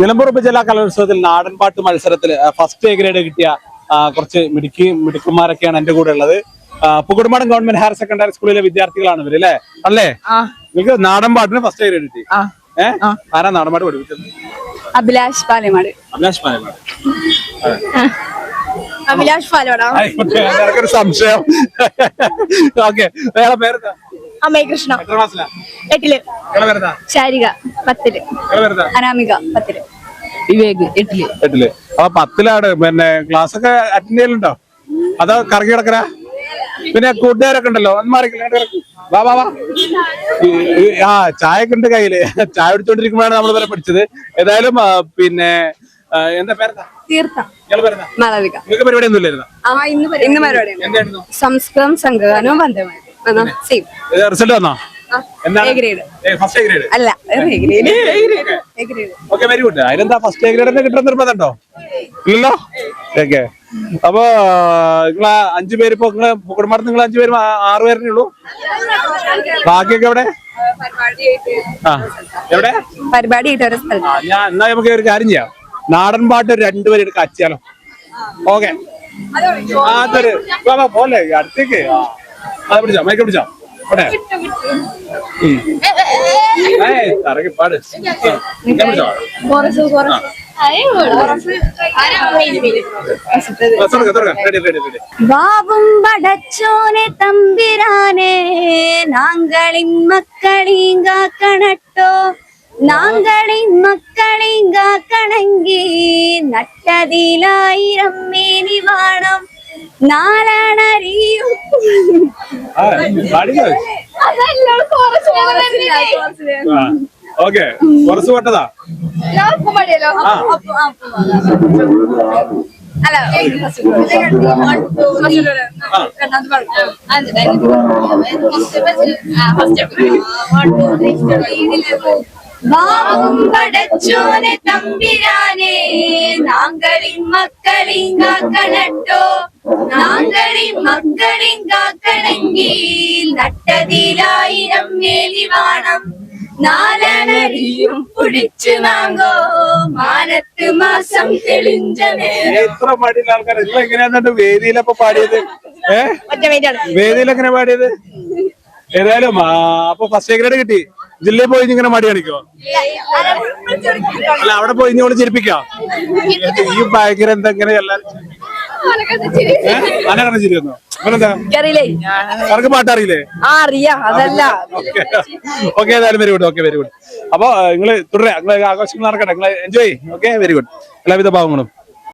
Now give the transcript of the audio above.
നിലമ്പൂർ ഉപജില്ലാ കലോത്സവത്തിൽ നാടൻപാട്ട് മത്സരത്തിൽ ഫസ്റ്റ് എ ഗ്രേഡ് കിട്ടിയ കുറച്ച് മിടുക്കി മിടുക്കന്മാരൊക്കെയാണ് എന്റെ കൂടെ ഉള്ളത്. പുകുടുമാടം ഗവൺമെന്റ് ഹയർ സെക്കൻഡറി സ്കൂളിലെ വിദ്യാർത്ഥികളാണ് ഇവർ അല്ലേ? അല്ലേ? നിങ്ങൾക്ക് നാടൻപാട്ടിന് ഫസ്റ്റ് എ ഗ്രേഡ് കിട്ടി. ഏഹ് ആരാ നാടൻപാട്ട് പഠിപ്പിച്ചത്? അഭിലാഷ് പാലമാട്. അഭിലാഷ് പാലയമാട് അഭിലാഷ് ആയിക്കോട്ടെ, എനിക്കൊരു സംശയം. ഓക്കെ വേറെ പേരെന്താ? അമ്മേ കൃഷ്ണ. എട്ടിൽ. ശാരിക പത്തിൽ. അനാമിക പത്തിൽ. വിവേക് എട്ടിൽ. എട്ടിൽ. അപ്പൊ പത്തിലാണ് പിന്നെ ക്ലാസ് ഒക്കെ അറ്റൻഡ് ചെയ്യലുണ്ടോ? അതോ കറങ്ങി കിടക്കണ പിന്നെ കൂട്ടുകാരൊക്കെ ഉണ്ടല്ലോ വാ വാ വാ. ആ ചായ ഒക്കെ ഉണ്ട് കയ്യിൽ. ചായ കുടിച്ചോണ്ടിരിക്കുമ്പോഴാണ് നമ്മൾ വരെ പഠിച്ചത്. ഏതായാലും പിന്നെ എന്താ പേരെന്താ? തീർത്ഥ. മാളവിക നിങ്ങൾക്ക് പരിപാടി ഒന്നും ഇല്ലായിരുന്നു? ആ ഇന്ന് ഇന്ന് പരിപാടി സംസ്കൃതം സംഘഗാനവും സെയിം റിസൾട്ട് വന്നോ? അല്ല ഓക്കെ വെരി ഗുഡ് അതിനെന്താ ഫസ്റ്റ് എ ഗ്രേഡ് തന്നെ കിട്ടുന്ന നിർബന്ധമുണ്ടോ? ഇല്ലല്ലോ? ഓക്കെ അപ്പൊ നിങ്ങളെ അഞ്ചു പേര് ഇപ്പൊ നിങ്ങൾ കുടുംബത്തിൽ നിങ്ങൾ അഞ്ചു പേരും ആറു പേരേ ഉള്ളൂ? ബാക്കിയൊക്കെ എവിടെ? ആ എവിടെ? പരിപാടി ഞാൻ എന്നാ നമുക്ക് ഒരു കാര്യം ചെയ്യാം. നാടൻ പാട്ട് രണ്ടുപേരും എടുക്കാം അച്ചാലോ ഓക്കെ ആ അതൊരു വാ, വാ, പോലെ അടുത്തേക്ക്. ആ. അത് പിടിച്ചോ മൈക്ക് പിടിച്ചോ. തറക്കി പാട് ആ, ഞാൻ പിടിച്ചോ ആ, തുറക്ക്, തുറക്ക്. Ready, ready, ready. வாவும் படச்சோனே தம்பிரானே நாங்களின் மக்களிங்காக்கணட்டோ நாங்களின் மக்களிங்காக்கணங்கி നട്ടതിലായിരം മേനി വാണം നാളണറിയും ആ, ഓക്കെ കുറച്ച് പെട്ടതാ അല്ല வாவும் படச்சோனே தம்பிரானே நாங்களின் மக்களின் காக்கணட்டோ நாங்களின் மக்களின் காக்கணங்கி നട്ടതിലായിരം മേലിവാണം നാലനരിയും പിടിച്ചു വാങ്ങോ മാനത്ത് മാസം തെളിഞ്ച നേരം എത്ര പാടിയുള്ള ആൾക്കാർ നിങ്ങൾ എങ്ങനെയാന്നിട്ട് വേദിയിലപ്പോ പാടിയത് ഏ ഒറ്റ വെയിറ്റാണ് വേദിയിൽ എങ്ങനെ പാടിയത് ഏതായാലും ആ, അപ്പൊ ഫസ്റ്റ് ഗ്രേഡ് കിട്ടി ജില്ലയിൽ പോയി ഇങ്ങനെ മടി കാണിക്കോ? അല്ല അവിടെ പോയി ഇനി ചിരിപ്പിക്കോ? ഈ ഭയങ്കര എന്തെങ്ങനെ എല്ലാരും അനങ്ങനെ ചിരിക്കുന്നു. അവനെന്താ അറിയില്ലേ അവർക്ക് പാട്ട് അറിയില്ലേ ആ അറിയാം. അതല്ല. ഓക്കെ. ഏതായാലും very good okay very good അപ്പൊ നിങ്ങൾ തുടരെ. നിങ്ങൾ ആഘോഷങ്ങൾ നടക്കട്ടെ. നിങ്ങൾ എൻജോയ് ഓക്കെ വെരി ഗുഡ് എല്ലാവിധ ഭാവങ്ങളും.